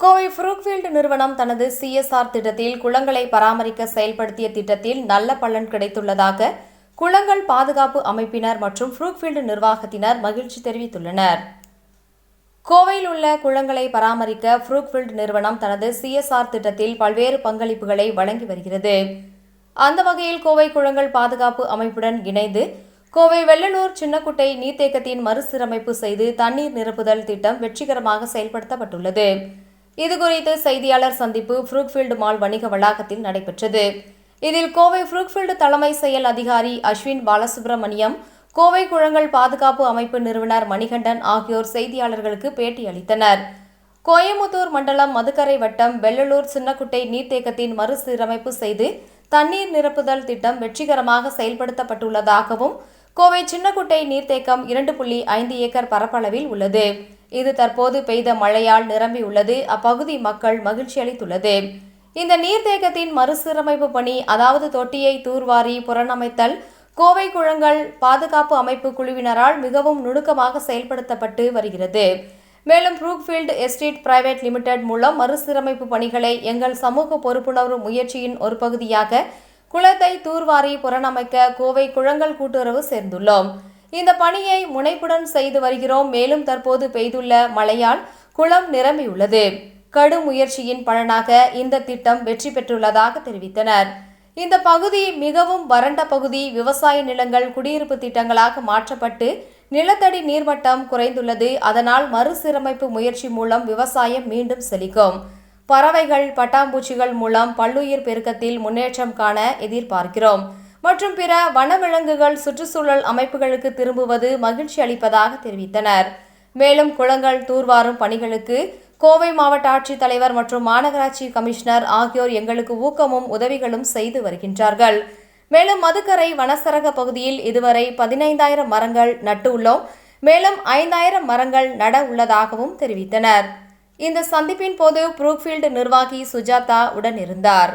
கோவை ஃப்ரூக்ஃபீல்டு நிறுவனம் தனது சிஎஸ்ஆர் திட்டத்தில் குளங்களை பராமரிக்க செயல்படுத்திய திட்டத்தில் நல்ல பலன் கிடைத்துள்ளதாக குளங்கள் பாதுகாப்பு அமைப்பினர் மற்றும் ஃப்ரூக்ஃபீல்டு நிர்வாகத்தினர் மகிழ்ச்சி தெரிவித்துள்ளனர். கோவையில் உள்ள குளங்களை பராமரிக்க ஃப்ரூக்ஃபீல்டு நிறுவனம் தனது சிஎஸ்ஆர் திட்டத்தில் பல்வேறு பங்களிப்புகளை வழங்கி வருகிறது. அந்த வகையில் கோவை குளங்கள் பாதுகாப்பு அமைப்புடன் இணைந்து கோவை வெள்ளலூர் சின்னக்குட்டை நீர்த்தேக்கத்தின் மறுசீரமைப்பு செய்து தண்ணீர் நிரப்புதல் திட்டம் வெற்றிகரமாக செயல்படுத்தப்பட்டுள்ளது. இதுகுறித்து செய்தியாளர் சந்திப்பு ஃப்ரூக்ஃபீல்டு மால் வணிக வளாகத்தில் நடைபெற்றது. இதில் கோவை ஃப்ரூக்ஃபீல்டு தலைமை செயல் அதிகாரி அஸ்வின் பாலசுப்ரமணியம் கோவை குழங்கள் பாதுகாப்பு அமைப்பு நிறுவனர் மணிகண்டன் ஆகியோர் செய்தியாளர்களுக்கு பேட்டி அளித்தனர். கோயமுத்தூர் மண்டலம் மதுக்கரை வட்டம் வெள்ளலூர் சின்னக்குட்டை நீர்த்தேக்கத்தின் மறுசீரமைப்பு செய்து தண்ணீர் நிரப்புதல் திட்டம் வெற்றிகரமாக செயல்படுத்தப்பட்டுள்ளதாகவும் கோவை சின்னக்குட்டை நீர்த்தேக்கம் இரண்டு புள்ளி ஐந்து ஏக்கர் பரப்பளவில் உள்ளது. இது தற்போது பெய்த மழையால் நிரம்பியுள்ளது அப்பகுதி மக்கள் மகிழ்ச்சி அளித்துள்ளது. இந்த நீர்த்தேக்கத்தின் மறுசீரமைப்பு பணி அதாவது தொட்டியை தூர்வாரி புறநமைத்தல் கோவை குளங்கள் பாதுகாப்பு அமைப்பு குழுவினரால் மிகவும் நுணுக்கமாக செயல்படுத்தப்பட்டு வருகிறது. மேலும் ப்ரூக்ஃபீல்டு எஸ்டேட் பிரைவேட் லிமிடெட் மூலம் மறுசீரமைப்பு பணிகளை எங்கள் சமூக பொறுப்புணர்வு முயற்சியின் ஒரு பகுதியாக குளத்தை தூர்வாரி புறநமைக்க கோவை குளங்கள் கூட்டுறவு சேர்ந்துள்ளோம். இந்த பணியை முனைப்புடன் செய்து வருகிறோம். மேலும் தற்போது பெய்துள்ள மழையால் குளம் நிரம்பியுள்ளது. கடும் முயற்சியின் பலனாக இந்த திட்டம் வெற்றி பெற்றுள்ளதாக தெரிவித்தனர். இந்த பகுதி மிகவும் வறண்ட பகுதி. விவசாய நிலங்கள் குடியிருப்பு திட்டங்களாக மாற்றப்பட்டு நிலத்தடி நீர்மட்டம் குறைந்துள்ளது. அதனால் மறுசீரமைப்பு முயற்சி மூலம் விவசாயம் மீண்டும் செழிக்கும். பறவைகள் பட்டாம்பூச்சிகள் மூலம் பல்லுயிர் பெருக்கத்தில் முன்னேற்றம் காண எதிர்பார்க்கிறோம். மற்றும் பிற வனவிலங்குகள் சுற்றுச்சூழல் அமைப்புகளுக்கு திரும்புவது மகிழ்ச்சி அளிப்பதாக தெரிவித்தனர். மேலும் குளங்கள் தூர்வாரும் பணிகளுக்கு கோவை மாவட்ட ஆட்சித்தலைவர் மற்றும் மாநகராட்சி கமிஷனர் ஆகியோர் எங்களுக்கு ஊக்கமும் உதவிகளும் செய்து வருகின்றார்கள். மேலும் மதுக்கரை வனசரக பகுதியில் இதுவரை பதினைந்தாயிரம் மரங்கள் நட்டு உள்ளோம். மேலும் ஐந்தாயிரம் மரங்கள் நட உள்ளதாகவும் தெரிவித்தனர். இந்த சந்திப்பின் போது புரூக்ஃபீல்டு நிர்வாகி சுஜாதா உடனிருந்தார்.